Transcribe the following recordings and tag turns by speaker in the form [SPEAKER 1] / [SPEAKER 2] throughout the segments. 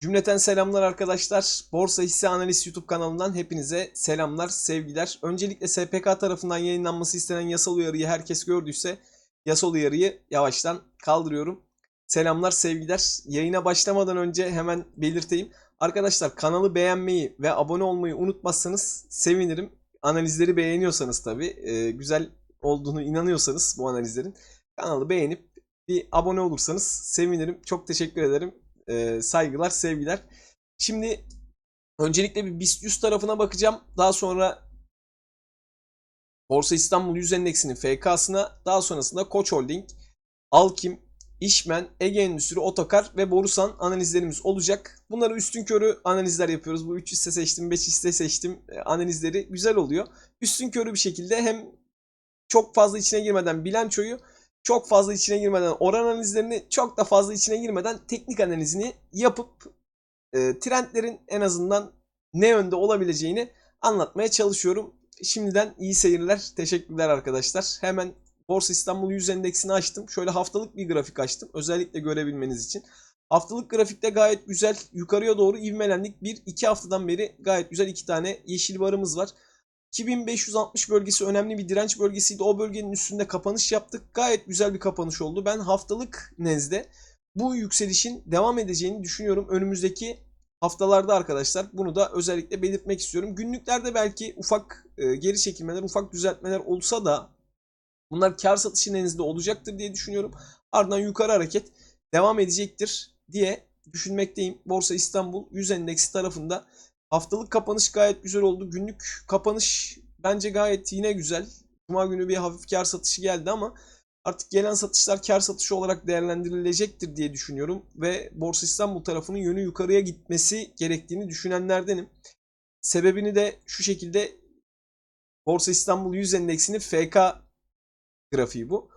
[SPEAKER 1] Cümleten selamlar arkadaşlar. Borsa Hisse Analiz YouTube kanalından hepinize selamlar, sevgiler. Öncelikle SPK tarafından yayınlanması istenen yasal uyarıyı herkes gördüyse yasal uyarıyı yavaştan kaldırıyorum. Selamlar, sevgiler. Yayına başlamadan önce hemen belirteyim. Arkadaşlar kanalı beğenmeyi ve abone olmayı unutmazsanız sevinirim. Analizleri beğeniyorsanız tabii, e, güzel olduğunu inanıyorsanız bu analizlerin kanalı beğenip bir abone olursanız sevinirim. Çok teşekkür ederim. Ee, saygılar, sevgiler. Şimdi öncelikle bir BIST 100 tarafına bakacağım. Daha sonra Borsa İstanbul 100 Endeksinin FK'sına, daha sonrasında Koç Holding, Alkim, İşmen, Ege Endüstri, Otokar ve Borusan analizlerimiz olacak. Bunları üstün körü analizler yapıyoruz. Bu 3 hisse seçtim, 5 hisse seçtim e, analizleri güzel oluyor. Üstün körü bir şekilde hem çok fazla içine girmeden bilançoyu çok fazla içine girmeden oran analizlerini çok da fazla içine girmeden teknik analizini yapıp e, trendlerin en azından ne yönde olabileceğini anlatmaya çalışıyorum. Şimdiden iyi seyirler. Teşekkürler arkadaşlar. Hemen Borsa İstanbul 100 endeksini açtım. Şöyle haftalık bir grafik açtım. Özellikle görebilmeniz için. Haftalık grafikte gayet güzel yukarıya doğru ivmelendik. Bir iki haftadan beri gayet güzel iki tane yeşil barımız var. 2560 bölgesi önemli bir direnç bölgesiydi. O bölgenin üstünde kapanış yaptık. Gayet güzel bir kapanış oldu. Ben haftalık nezde bu yükselişin devam edeceğini düşünüyorum. Önümüzdeki haftalarda arkadaşlar bunu da özellikle belirtmek istiyorum. Günlüklerde belki ufak e, geri çekilmeler, ufak düzeltmeler olsa da bunlar kar satışı nezdinde olacaktır diye düşünüyorum. Ardından yukarı hareket devam edecektir diye düşünmekteyim. Borsa İstanbul 100 endeksi tarafında Haftalık kapanış gayet güzel oldu. Günlük kapanış bence gayet yine güzel. Cuma günü bir hafif kar satışı geldi ama artık gelen satışlar kar satışı olarak değerlendirilecektir diye düşünüyorum. Ve Borsa İstanbul tarafının yönü yukarıya gitmesi gerektiğini düşünenlerdenim. Sebebini de şu şekilde Borsa İstanbul 100 endeksinin FK grafiği bu.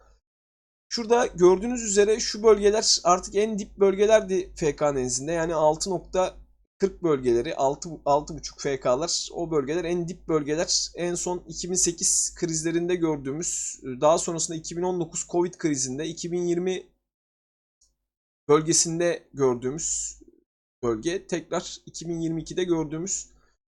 [SPEAKER 1] Şurada gördüğünüz üzere şu bölgeler artık en dip bölgelerdi FK nezdinde. Yani 6. 40 bölgeleri 6 6.5 FK'lar o bölgeler en dip bölgeler. En son 2008 krizlerinde gördüğümüz daha sonrasında 2019 Covid krizinde 2020 bölgesinde gördüğümüz bölge. Tekrar 2022'de gördüğümüz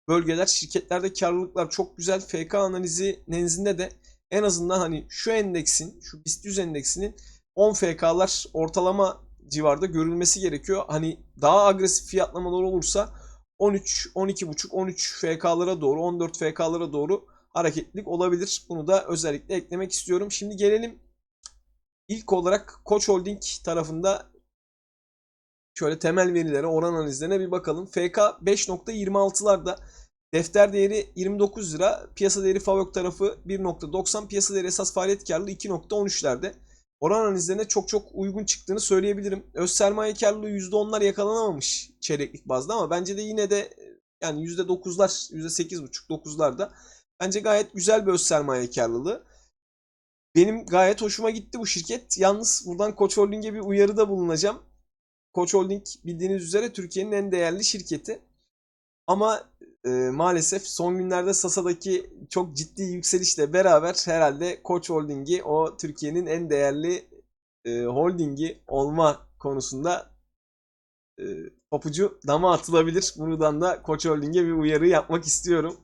[SPEAKER 1] bölgeler. Şirketlerde karlılıklar çok güzel. FK analizi nezdinde de en azından hani şu endeksin şu BIST 100 endeksinin 10 FK'lar ortalama civarda görülmesi gerekiyor. Hani daha agresif fiyatlamalar olursa 13, 12.5, 13 FK'lara doğru, 14 FK'lara doğru hareketlilik olabilir. Bunu da özellikle eklemek istiyorum. Şimdi gelelim ilk olarak Koç Holding tarafında şöyle temel verilere, oran analizlerine bir bakalım. FK 5.26'larda defter değeri 29 lira, piyasa değeri FAVÖK tarafı 1.90, piyasa değeri esas faaliyet karlılığı 2.13'lerde oran analizlerine çok çok uygun çıktığını söyleyebilirim. Öz sermaye karlılığı %10'lar yakalanamamış çeyreklik bazda ama bence de yine de yani %9'lar, %8.5 9'larda bence gayet güzel bir öz sermaye karlılığı. Benim gayet hoşuma gitti bu şirket. Yalnız buradan Koç Holding'e bir uyarıda bulunacağım. Koç Holding bildiğiniz üzere Türkiye'nin en değerli şirketi. Ama e, maalesef son günlerde Sasa'daki çok ciddi yükselişle beraber herhalde Koç Holding'i o Türkiye'nin en değerli e, holdingi olma konusunda e, papucu dama atılabilir. Buradan da Koç Holding'e bir uyarı yapmak istiyorum.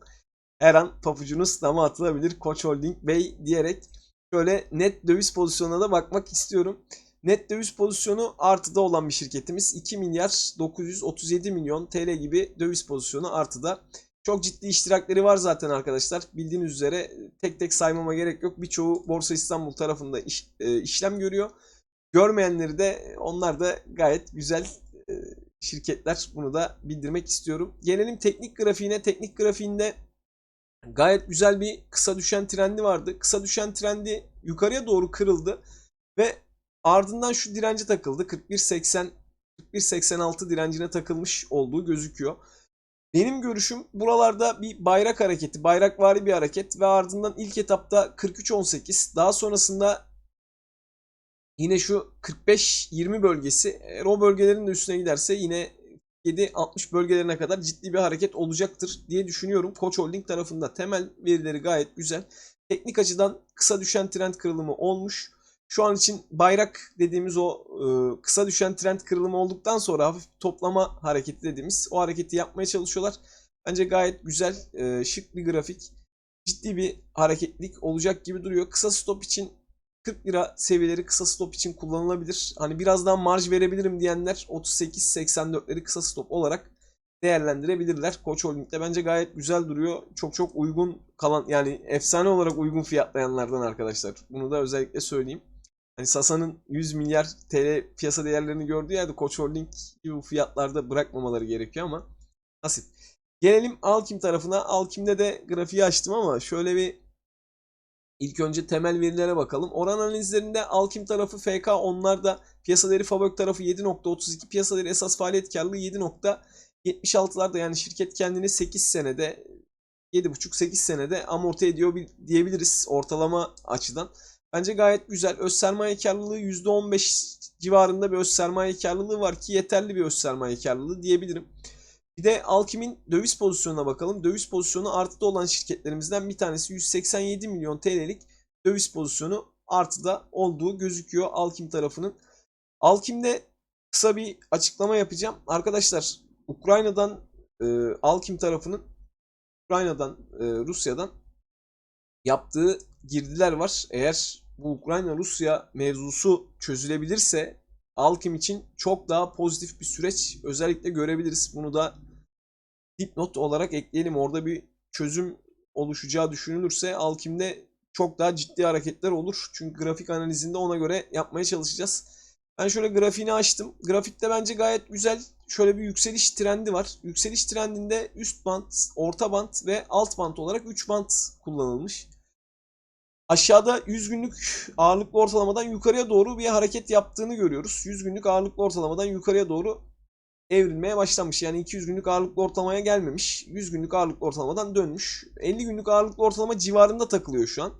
[SPEAKER 1] Her an papucunuz dama atılabilir Koç Holding Bey diyerek şöyle net döviz pozisyonuna da bakmak istiyorum. Net döviz pozisyonu artıda olan bir şirketimiz. 2 milyar 937 milyon TL gibi döviz pozisyonu artıda. Çok ciddi iştirakleri var zaten arkadaşlar. Bildiğiniz üzere tek tek saymama gerek yok. Birçoğu Borsa İstanbul tarafında iş, e, işlem görüyor. Görmeyenleri de onlar da gayet güzel e, şirketler. Bunu da bildirmek istiyorum. Gelelim teknik grafiğine. Teknik grafiğinde gayet güzel bir kısa düşen trendi vardı. Kısa düşen trendi yukarıya doğru kırıldı ve Ardından şu direnci takıldı. 41.80 41.86 direncine takılmış olduğu gözüküyor. Benim görüşüm buralarda bir bayrak hareketi, bayrakvari bir hareket ve ardından ilk etapta 43.18 daha sonrasında yine şu 45-20 bölgesi o bölgelerin de üstüne giderse yine 7-60 bölgelerine kadar ciddi bir hareket olacaktır diye düşünüyorum. Koç Holding tarafında temel verileri gayet güzel. Teknik açıdan kısa düşen trend kırılımı olmuş. Şu an için bayrak dediğimiz o e, kısa düşen trend kırılımı olduktan sonra hafif toplama hareketi dediğimiz o hareketi yapmaya çalışıyorlar. Bence gayet güzel, e, şık bir grafik. Ciddi bir hareketlik olacak gibi duruyor. Kısa stop için 40 lira seviyeleri kısa stop için kullanılabilir. Hani biraz daha marj verebilirim diyenler 38-84'leri kısa stop olarak değerlendirebilirler. Koç Holding'de bence gayet güzel duruyor. Çok çok uygun kalan yani efsane olarak uygun fiyatlayanlardan arkadaşlar. Bunu da özellikle söyleyeyim. Hani Sasa'nın 100 milyar TL piyasa değerlerini gördüğü yerde Koç Holding gibi fiyatlarda bırakmamaları gerekiyor ama nasip. Gelelim Alkim tarafına. Alkim'de de grafiği açtım ama şöyle bir ilk önce temel verilere bakalım. Oran analizlerinde Alkim tarafı FK onlarda piyasa değeri Fabök tarafı 7.32 piyasa değeri esas faaliyet karlılığı 7.76'larda yani şirket kendini 8 senede 7.5-8 senede amorti ediyor diyebiliriz ortalama açıdan. Bence gayet güzel. Öz sermaye karlılığı %15 civarında bir öz sermaye karlılığı var ki yeterli bir öz sermaye karlılığı diyebilirim. Bir de Alkim'in döviz pozisyonuna bakalım. Döviz pozisyonu artıda olan şirketlerimizden bir tanesi 187 milyon TL'lik döviz pozisyonu artıda olduğu gözüküyor Alkim tarafının. Alkim'de kısa bir açıklama yapacağım. Arkadaşlar Ukrayna'dan e, Alkim tarafının Ukrayna'dan e, Rusya'dan yaptığı girdiler var. Eğer bu Ukrayna-Rusya mevzusu çözülebilirse Alkim için çok daha pozitif bir süreç özellikle görebiliriz. Bunu da dipnot olarak ekleyelim. Orada bir çözüm oluşacağı düşünülürse Alkim'de çok daha ciddi hareketler olur. Çünkü grafik analizinde ona göre yapmaya çalışacağız. Ben şöyle grafiğini açtım. Grafikte bence gayet güzel. Şöyle bir yükseliş trendi var. Yükseliş trendinde üst band, orta band ve alt band olarak 3 band kullanılmış. Aşağıda 100 günlük ağırlıklı ortalamadan yukarıya doğru bir hareket yaptığını görüyoruz. 100 günlük ağırlıklı ortalamadan yukarıya doğru evrilmeye başlamış. Yani 200 günlük ağırlıklı ortalamaya gelmemiş. 100 günlük ağırlıklı ortalamadan dönmüş. 50 günlük ağırlıklı ortalama civarında takılıyor şu an.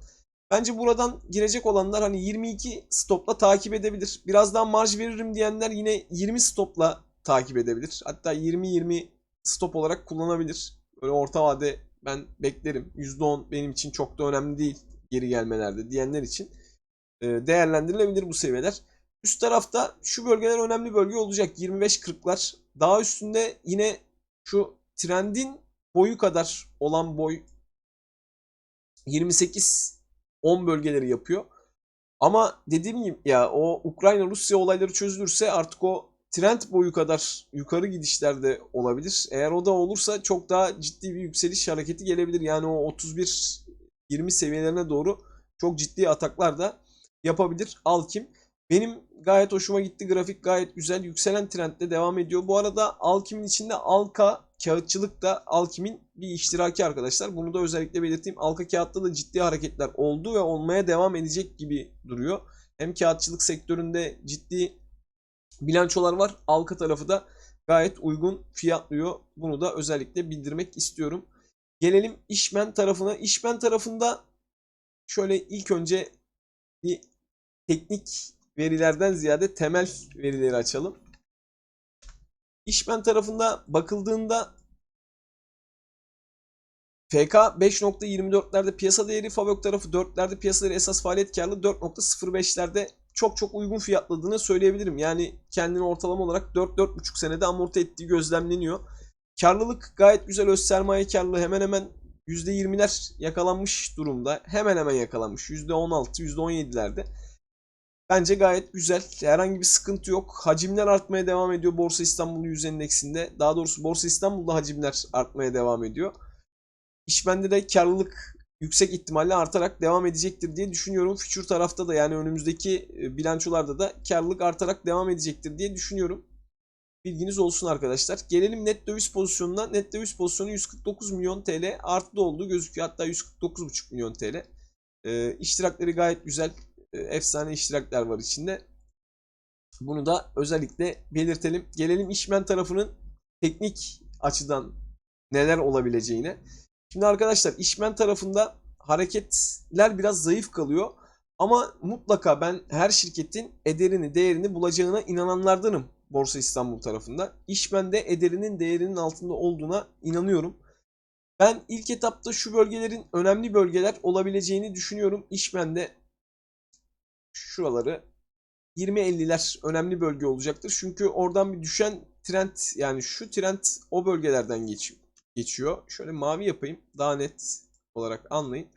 [SPEAKER 1] Bence buradan girecek olanlar hani 22 stopla takip edebilir. Biraz daha marj veririm diyenler yine 20 stopla takip edebilir. Hatta 20-20 stop olarak kullanabilir. Böyle orta vade ben beklerim. %10 benim için çok da önemli değil geri gelmelerde diyenler için değerlendirilebilir bu seviyeler. Üst tarafta şu bölgeler önemli bölge olacak. 25-40'lar. Daha üstünde yine şu trendin boyu kadar olan boy 28-10 bölgeleri yapıyor. Ama dediğim gibi ya o Ukrayna-Rusya olayları çözülürse artık o trend boyu kadar yukarı gidişler de olabilir. Eğer o da olursa çok daha ciddi bir yükseliş hareketi gelebilir. Yani o 31-20 seviyelerine doğru çok ciddi ataklar da yapabilir Alkim. Benim gayet hoşuma gitti. Grafik gayet güzel. Yükselen trendde devam ediyor. Bu arada Alkim'in içinde Alka kağıtçılık da Alkim'in bir iştiraki arkadaşlar. Bunu da özellikle belirteyim. Alka kağıtta da ciddi hareketler oldu ve olmaya devam edecek gibi duruyor. Hem kağıtçılık sektöründe ciddi bilançolar var. Alka tarafı da gayet uygun fiyatlıyor. Bunu da özellikle bildirmek istiyorum. Gelelim işmen tarafına. İşmen tarafında şöyle ilk önce bir teknik verilerden ziyade temel verileri açalım. İşmen tarafında bakıldığında FK 5.24'lerde piyasa değeri, Favök tarafı 4'lerde piyasa değeri esas faaliyet karlı 4.05'lerde çok çok uygun fiyatladığını söyleyebilirim. Yani kendini ortalama olarak 4-4.5 senede amorti ettiği gözlemleniyor. Karlılık gayet güzel öz sermaye karlılığı hemen hemen %20'ler yakalanmış durumda. Hemen hemen yakalanmış. %16, %17'lerde. Bence gayet güzel. Herhangi bir sıkıntı yok. Hacimler artmaya devam ediyor Borsa İstanbul 100 endeksinde. Daha doğrusu Borsa İstanbul'da hacimler artmaya devam ediyor. İşbende de karlılık yüksek ihtimalle artarak devam edecektir diye düşünüyorum. Future tarafta da yani önümüzdeki e, bilançolarda da karlılık artarak devam edecektir diye düşünüyorum. Bilginiz olsun arkadaşlar. Gelelim net döviz pozisyonuna. Net döviz pozisyonu 149 milyon TL artıda olduğu gözüküyor. Hatta 149,5 milyon TL. E, iştirakleri gayet güzel. E, efsane iştirakler var içinde. Bunu da özellikle belirtelim. Gelelim işmen tarafının teknik açıdan neler olabileceğine. Şimdi arkadaşlar işmen tarafında hareketler biraz zayıf kalıyor. Ama mutlaka ben her şirketin ederini, değerini bulacağına inananlardanım Borsa İstanbul tarafında. İşmen'de ederinin değerinin altında olduğuna inanıyorum. Ben ilk etapta şu bölgelerin önemli bölgeler olabileceğini düşünüyorum. İşmen'de şuraları 20-50'ler önemli bölge olacaktır. Çünkü oradan bir düşen trend yani şu trend o bölgelerden geçiyor. geçiyor. Şöyle mavi yapayım daha net olarak anlayın.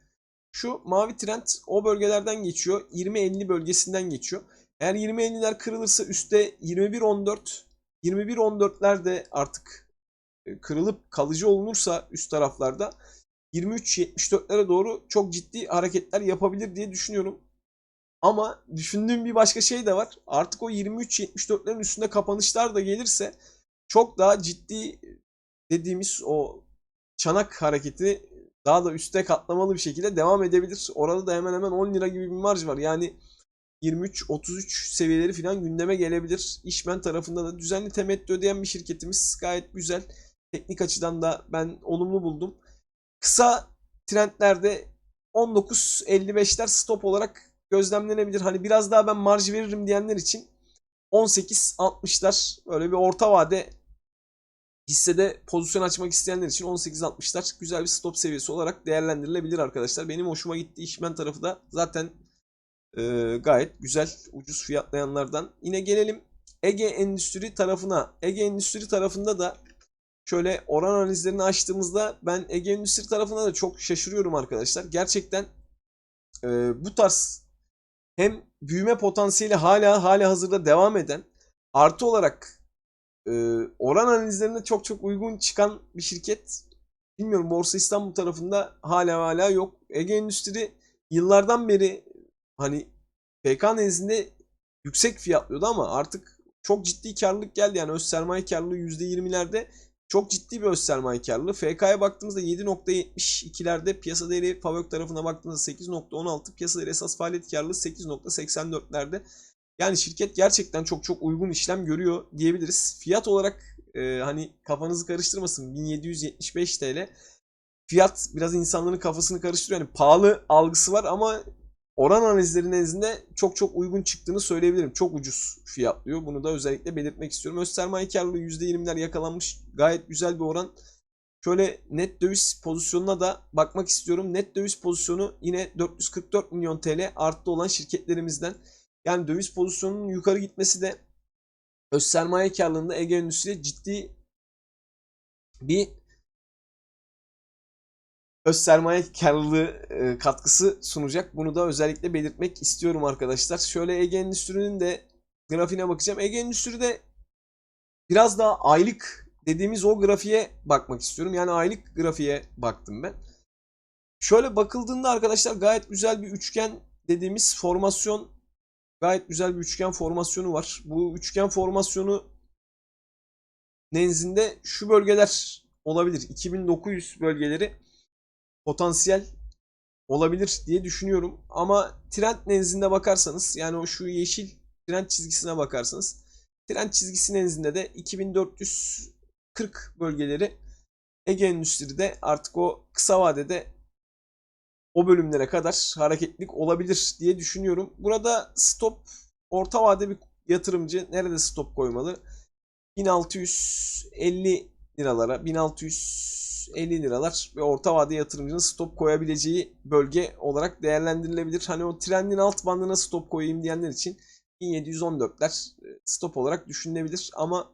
[SPEAKER 1] Şu mavi trend o bölgelerden geçiyor. 20-50 bölgesinden geçiyor. Eğer 20-50'ler kırılırsa üstte 21-14 21-14'ler de artık e, kırılıp kalıcı olunursa üst taraflarda 23-74'lere doğru çok ciddi hareketler yapabilir diye düşünüyorum. Ama düşündüğüm bir başka şey de var. Artık o 23-74'lerin üstünde kapanışlar da gelirse çok daha ciddi dediğimiz o çanak hareketi daha da üste katlamalı bir şekilde devam edebilir. Orada da hemen hemen 10 lira gibi bir marj var. Yani 23-33 seviyeleri falan gündeme gelebilir. İşmen tarafında da düzenli temettü ödeyen bir şirketimiz. Gayet güzel. Teknik açıdan da ben olumlu buldum. Kısa trendlerde 19.55'ler stop olarak gözlemlenebilir. Hani biraz daha ben marj veririm diyenler için 18.60'lar böyle bir orta vade hissede pozisyon açmak isteyenler için 18.60'lar güzel bir stop seviyesi olarak değerlendirilebilir arkadaşlar. Benim hoşuma gitti işmen tarafı da zaten e, gayet güzel ucuz fiyatlayanlardan. Yine gelelim Ege Endüstri tarafına. Ege Endüstri tarafında da şöyle oran analizlerini açtığımızda ben Ege Endüstri tarafına da çok şaşırıyorum arkadaşlar. Gerçekten e, bu tarz hem büyüme potansiyeli hala hala hazırda devam eden artı olarak e, oran analizlerine çok çok uygun çıkan bir şirket. Bilmiyorum Borsa İstanbul tarafında hala hala yok. Ege Endüstri yıllardan beri hani PK nezdinde yüksek fiyatlıyordu ama artık çok ciddi karlılık geldi. Yani öz sermaye karlılığı %20'lerde çok ciddi bir öz sermaye karlılığı. FK'ya baktığımızda 7.72'lerde piyasa değeri Favök tarafına baktığımızda 8.16 piyasa değeri esas faaliyet karlılığı 8.84'lerde. Yani şirket gerçekten çok çok uygun işlem görüyor diyebiliriz. Fiyat olarak e, hani kafanızı karıştırmasın 1775 TL. Fiyat biraz insanların kafasını karıştırıyor. Yani pahalı algısı var ama oran analizleri nezdinde çok çok uygun çıktığını söyleyebilirim. Çok ucuz fiyatlıyor. Bunu da özellikle belirtmek istiyorum. Öz sermaye karlılığı %20'ler yakalanmış. Gayet güzel bir oran. Şöyle net döviz pozisyonuna da bakmak istiyorum. Net döviz pozisyonu yine 444 milyon TL arttı olan şirketlerimizden. Yani döviz pozisyonunun yukarı gitmesi de öz sermaye karlılığında Ege Endüstri'ye ciddi bir öz sermaye karlılığı e, katkısı sunacak. Bunu da özellikle belirtmek istiyorum arkadaşlar. Şöyle Ege Endüstri'nin de grafiğine bakacağım. Ege Endüstri'de biraz daha aylık dediğimiz o grafiğe bakmak istiyorum. Yani aylık grafiğe baktım ben. Şöyle bakıldığında arkadaşlar gayet güzel bir üçgen dediğimiz formasyon gayet güzel bir üçgen formasyonu var. Bu üçgen formasyonu nenzinde şu bölgeler olabilir. 2900 bölgeleri potansiyel olabilir diye düşünüyorum. Ama trend nenzinde bakarsanız yani o şu yeşil trend çizgisine bakarsanız trend çizgisi nenzinde de 2440 bölgeleri Ege Endüstri'de artık o kısa vadede o bölümlere kadar hareketlik olabilir diye düşünüyorum. Burada stop orta vade bir yatırımcı nerede stop koymalı? 1650 liralara, 1650 liralar ve orta vade yatırımcının stop koyabileceği bölge olarak değerlendirilebilir. Hani o trendin alt bandına stop koyayım diyenler için 1714'ler stop olarak düşünülebilir ama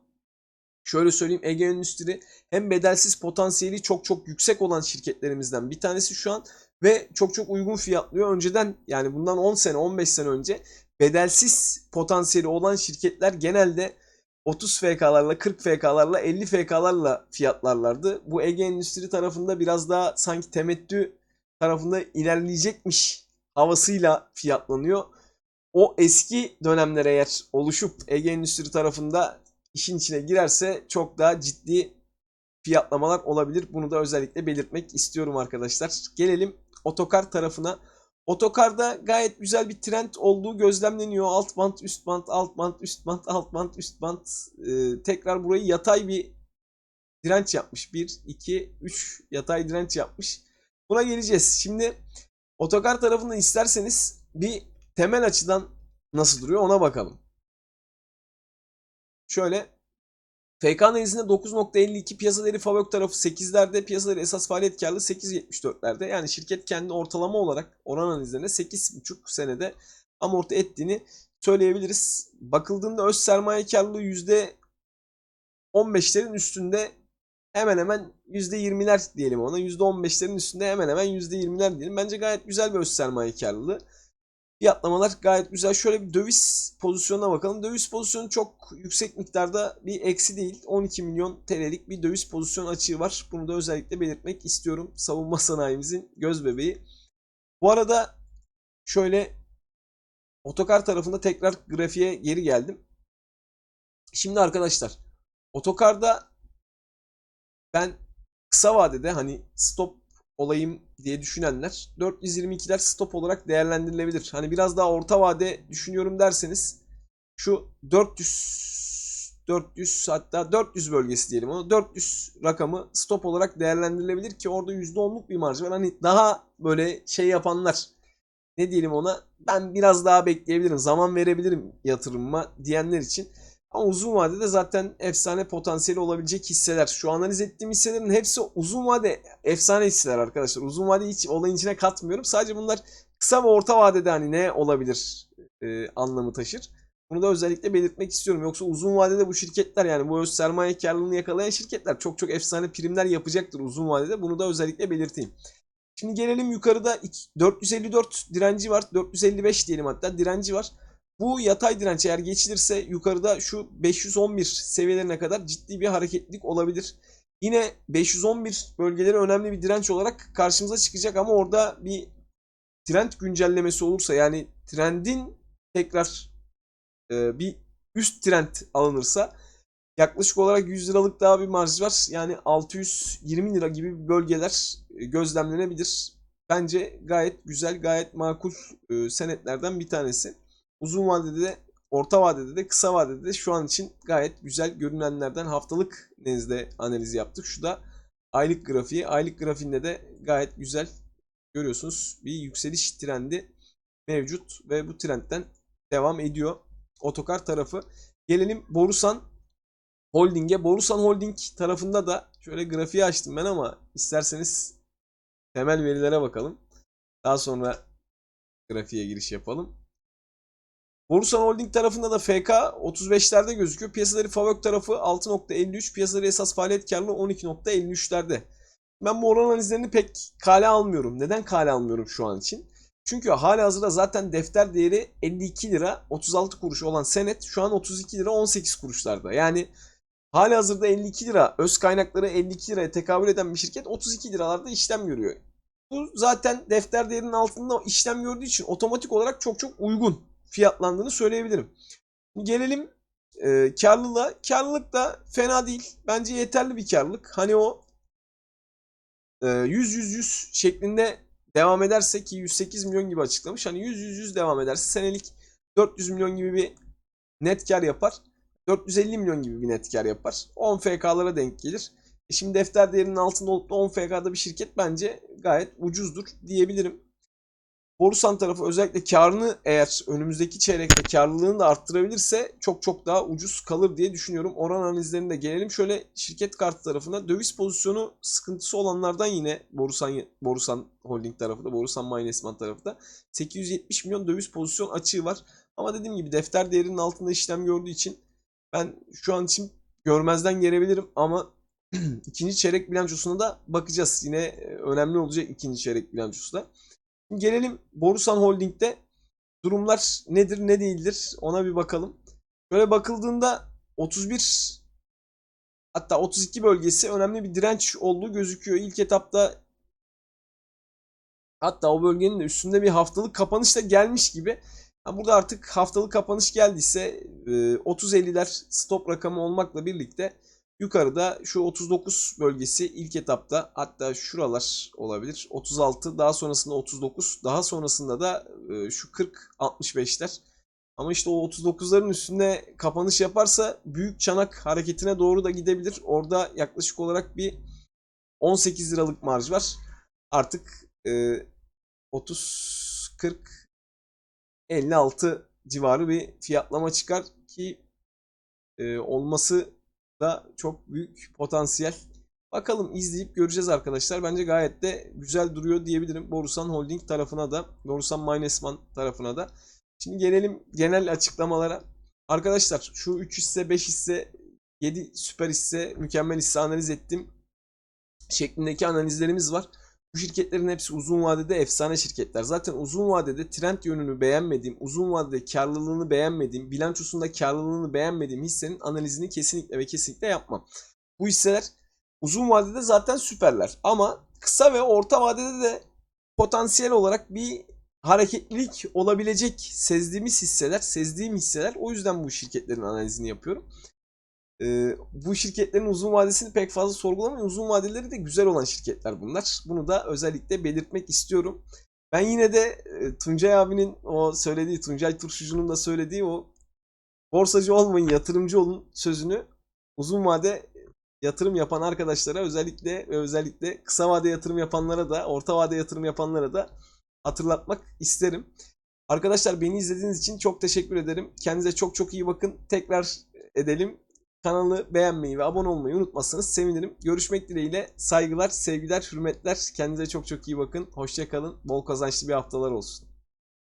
[SPEAKER 1] şöyle söyleyeyim Ege Endüstri hem bedelsiz potansiyeli çok çok yüksek olan şirketlerimizden bir tanesi şu an ve çok çok uygun fiyatlıyor. Önceden yani bundan 10 sene 15 sene önce bedelsiz potansiyeli olan şirketler genelde 30 FK'larla 40 FK'larla 50 FK'larla fiyatlarlardı. Bu Ege Endüstri tarafında biraz daha sanki temettü tarafında ilerleyecekmiş havasıyla fiyatlanıyor. O eski dönemler eğer oluşup Ege Endüstri tarafında işin içine girerse çok daha ciddi fiyatlamalar olabilir. Bunu da özellikle belirtmek istiyorum arkadaşlar. Gelelim otokar tarafına. Otokarda gayet güzel bir trend olduğu gözlemleniyor. Alt band, üst band, alt band, üst band, alt band, üst band. Ee, tekrar burayı yatay bir direnç yapmış. 1, 2, 3 yatay direnç yapmış. Buna geleceğiz. Şimdi otokar tarafında isterseniz bir temel açıdan nasıl duruyor ona bakalım. Şöyle FK analizinde 9.52 piyasa değeri Favök tarafı 8'lerde piyasa değeri esas faaliyet karlılığı 8.74'lerde yani şirket kendi ortalama olarak oran analizlerinde 8.5 senede amorti ettiğini söyleyebiliriz. Bakıldığında öz sermaye karlılığı %15'lerin üstünde hemen hemen %20'ler diyelim ona. %15'lerin üstünde hemen hemen %20'ler diyelim. Bence gayet güzel bir öz sermaye karlılığı. Fiyatlamalar gayet güzel. Şöyle bir döviz pozisyonuna bakalım. Döviz pozisyonu çok yüksek miktarda bir eksi değil. 12 milyon TL'lik bir döviz pozisyon açığı var. Bunu da özellikle belirtmek istiyorum. Savunma sanayimizin göz bebeği. Bu arada şöyle otokar tarafında tekrar grafiğe geri geldim. Şimdi arkadaşlar otokarda ben kısa vadede hani stop olayım diye düşünenler 422'ler stop olarak değerlendirilebilir. Hani biraz daha orta vade düşünüyorum derseniz şu 400 400 hatta 400 bölgesi diyelim onu 400 rakamı stop olarak değerlendirilebilir ki orada %10'luk bir marj var. Hani daha böyle şey yapanlar ne diyelim ona ben biraz daha bekleyebilirim zaman verebilirim yatırımıma diyenler için. Ama uzun vadede zaten efsane potansiyeli olabilecek hisseler. Şu analiz ettiğim hisselerin hepsi uzun vade efsane hisseler arkadaşlar. Uzun vade hiç olayın içine katmıyorum. Sadece bunlar kısa ve orta vadede hani ne olabilir e, anlamı taşır. Bunu da özellikle belirtmek istiyorum. Yoksa uzun vadede bu şirketler yani bu öz sermaye karlılığını yakalayan şirketler çok çok efsane primler yapacaktır uzun vadede. Bunu da özellikle belirteyim. Şimdi gelelim yukarıda 454 direnci var. 455 diyelim hatta direnci var. Bu yatay direnç eğer geçilirse yukarıda şu 511 seviyelerine kadar ciddi bir hareketlilik olabilir. Yine 511 bölgeleri önemli bir direnç olarak karşımıza çıkacak ama orada bir trend güncellemesi olursa yani trendin tekrar e, bir üst trend alınırsa yaklaşık olarak 100 liralık daha bir marj var. Yani 620 lira gibi bölgeler e, gözlemlenebilir. Bence gayet güzel, gayet makul e, senetlerden bir tanesi uzun vadede de orta vadede de kısa vadede de şu an için gayet güzel görünenlerden haftalık nezdinde analiz yaptık. Şu da aylık grafiği. Aylık grafiğinde de gayet güzel görüyorsunuz bir yükseliş trendi mevcut ve bu trendten devam ediyor. Otokar tarafı. Gelelim Borusan Holding'e. Borusan Holding tarafında da şöyle grafiği açtım ben ama isterseniz temel verilere bakalım. Daha sonra grafiğe giriş yapalım. Borusan Holding tarafında da FK 35'lerde gözüküyor. Piyasaları Favök tarafı 6.53, piyasaları esas faaliyet karlılığı 12.53'lerde. Ben bu oran analizlerini pek kale almıyorum. Neden kale almıyorum şu an için? Çünkü hala hazırda zaten defter değeri 52 lira 36 kuruş olan senet şu an 32 lira 18 kuruşlarda. Yani hala hazırda 52 lira öz kaynakları 52 liraya tekabül eden bir şirket 32 liralarda işlem görüyor. Bu zaten defter değerinin altında işlem gördüğü için otomatik olarak çok çok uygun fiyatlandığını söyleyebilirim. Gelelim e, karlılığa. Karlılık da fena değil. Bence yeterli bir karlılık. Hani o e, 100-100-100 şeklinde devam ederse ki 108 milyon gibi açıklamış. Hani 100-100-100 devam ederse senelik 400 milyon gibi bir net kar yapar. 450 milyon gibi bir net kar yapar. 10 FK'lara denk gelir. E şimdi defter değerinin altında olup da 10 FK'da bir şirket bence gayet ucuzdur diyebilirim. Borusan tarafı özellikle karını eğer önümüzdeki çeyrekte karlılığını da arttırabilirse çok çok daha ucuz kalır diye düşünüyorum. Oran analizlerine gelelim. Şöyle şirket kartı tarafına döviz pozisyonu sıkıntısı olanlardan yine Borusan Borusan Holding tarafı da Borusan Minesman tarafı da 870 milyon döviz pozisyon açığı var. Ama dediğim gibi defter değerinin altında işlem gördüğü için ben şu an için görmezden gelebilirim ama ikinci çeyrek bilançosuna da bakacağız. Yine önemli olacak ikinci çeyrek bilançosu da. Gelelim Borusan Holding'de durumlar nedir ne değildir ona bir bakalım. Böyle bakıldığında 31 hatta 32 bölgesi önemli bir direnç olduğu gözüküyor. İlk etapta hatta o bölgenin de üstünde bir haftalık kapanış da gelmiş gibi. Burada artık haftalık kapanış geldiyse 30-50'ler stop rakamı olmakla birlikte Yukarıda şu 39 bölgesi ilk etapta hatta şuralar olabilir. 36 daha sonrasında 39 daha sonrasında da e, şu 40 65'ler. Ama işte o 39'ların üstünde kapanış yaparsa büyük çanak hareketine doğru da gidebilir. Orada yaklaşık olarak bir 18 liralık marj var. Artık e, 30 40 56 civarı bir fiyatlama çıkar ki e, olması da çok büyük potansiyel. Bakalım izleyip göreceğiz arkadaşlar. Bence gayet de güzel duruyor diyebilirim. Borusan Holding tarafına da, Borusan Minesman tarafına da. Şimdi gelelim genel açıklamalara. Arkadaşlar şu 3 hisse, 5 hisse, 7 süper hisse, mükemmel hisse analiz ettim. Şeklindeki analizlerimiz var. Bu şirketlerin hepsi uzun vadede efsane şirketler. Zaten uzun vadede trend yönünü beğenmediğim, uzun vadede karlılığını beğenmediğim, bilançosunda karlılığını beğenmediğim hissenin analizini kesinlikle ve kesinlikle yapmam. Bu hisseler uzun vadede zaten süperler. Ama kısa ve orta vadede de potansiyel olarak bir hareketlilik olabilecek sezdiğimiz hisseler, sezdiğim hisseler. O yüzden bu şirketlerin analizini yapıyorum. Ee, bu şirketlerin uzun vadesini pek fazla sorgulamıyorum. Uzun vadeleri de güzel olan şirketler bunlar. Bunu da özellikle belirtmek istiyorum. Ben yine de e, Tuncay abinin o söylediği, Tuncay Turşucu'nun da söylediği o borsacı olmayın, yatırımcı olun sözünü uzun vade yatırım yapan arkadaşlara özellikle ve özellikle kısa vade yatırım yapanlara da, orta vade yatırım yapanlara da hatırlatmak isterim. Arkadaşlar beni izlediğiniz için çok teşekkür ederim. Kendinize çok çok iyi bakın. Tekrar edelim. Kanalı beğenmeyi ve abone olmayı unutmazsanız sevinirim. Görüşmek dileğiyle saygılar, sevgiler, hürmetler. Kendinize çok çok iyi bakın. Hoşçakalın. Bol kazançlı bir haftalar olsun.